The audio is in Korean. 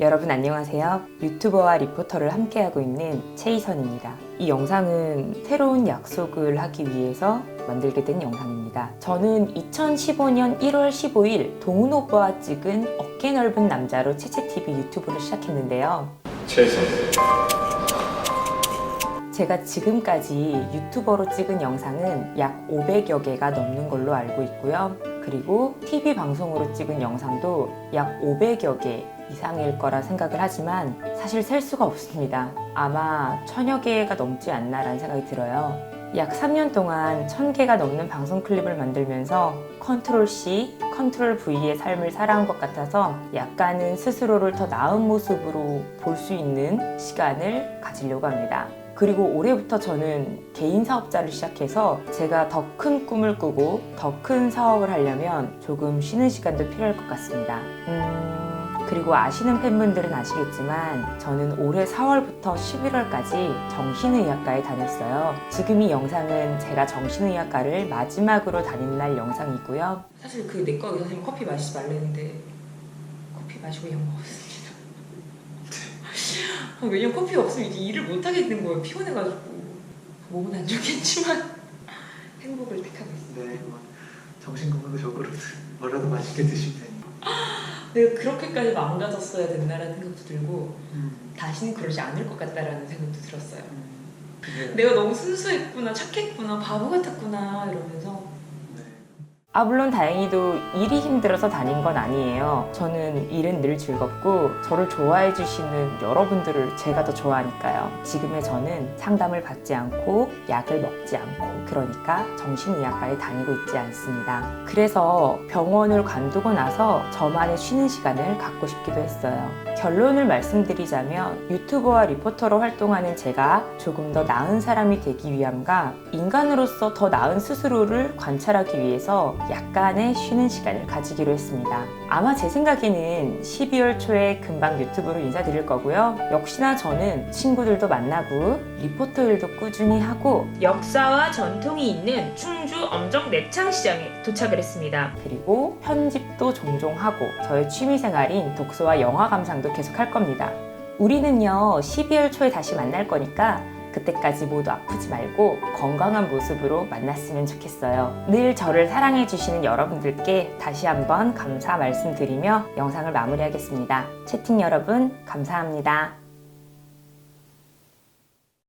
여러분 안녕하세요. 유튜버와 리포터를 함께하고 있는 최희선입니다. 이 영상은 새로운 약속을 하기 위해서 만들게 된 영상입니다. 저는 2015년 1월 15일 동훈 오빠와 찍은 어깨 넓은 남자로 채채TV 유튜브를 시작했는데요. 최선 제가 지금까지 유튜버로 찍은 영상은 약 500여 개가 넘는 걸로 알고 있고요. 그리고 TV 방송으로 찍은 영상도 약 500여 개 이상일 거라 생각을 하지만 사실 셀 수가 없습니다. 아마 천여 개가 넘지 않나라는 생각이 들어요. 약 3년 동안 1000개가 넘는 방송 클립을 만들면서 컨트롤 C, 컨트롤 V의 삶을 살아온 것 같아서 약간은 스스로를 더 나은 모습으로 볼 수 있는 시간을 가지려고 합니다. 그리고 올해부터 저는 개인 사업자를 시작해서 제가 더 큰 꿈을 꾸고 더 큰 사업을 하려면 조금 쉬는 시간도 필요할 것 같습니다. 음, 그리고 아시는 팬분들은 아시겠지만 저는 올해 4월부터 11월까지 정신의학과에 다녔어요. 지금 이 영상은 제가 정신의학과를 마지막으로 다닌 날 영상이고요. 사실 그 내과 의사 선생님 커피 마시지 말랬는데 커피 마시고 약. 아, 왜냐면 커피가 없으면 이제 일을 못 하겠는 거예요. 피곤해가지고 몸은 안 좋겠지만 행복을 택하고 있습니다. 네, 뭐 정신 건강적으로 뭐라도 맛있게 드시면 되니. 내가 그렇게까지 망가졌어야 됐나라는 생각도 들고 음, 다시는 그러지 않을 것 같다라는 생각도 들었어요. 그게 내가 너무 순수했구나, 착했구나, 바보 같았구나 이러면서 네. 아 물론 다행히도 일이 힘들어서 다닌 건 아니에요. 저는 일은 늘 즐겁고 저를 좋아해 주시는 여러분들을 제가 더 좋아하니까요. 지금의 저는 상담을 받지 않고 약을 먹지 않고 그러니까 정신의학과에 다니고 있지 않습니다. 그래서 병원을 관두고 나서 저만의 쉬는 시간을 갖고 싶기도 했어요. 결론을 말씀드리자면 유튜버와 리포터로 활동하는 제가 조금 더 나은 사람이 되기 위함과 인간으로서 더 나은 스스로를 관찰하기 위해서 약간의 쉬는 시간을 가지기로 했습니다. 아마 제 생각에는 12월 초에 금방 유튜브로 인사드릴 거고요. 역시나 저는 친구들도 만나고 리포터 일도 꾸준히 하고 역사와 전통이 있는 충주 엄정 내창시장에 도착을 했습니다. 그리고 편집도 종종 하고 저의 취미생활인 독서와 영화 감상도 계속 할 겁니다. 우리는요 12월 초에 다시 만날 거니까 그때까지 모두 아프지 말고 건강한 모습으로 만났으면 좋겠어요. 늘 저를 사랑해주시는 여러분들께 다시 한번 감사 말씀드리며 영상을 마무리하겠습니다. 채팅 여러분, 감사합니다.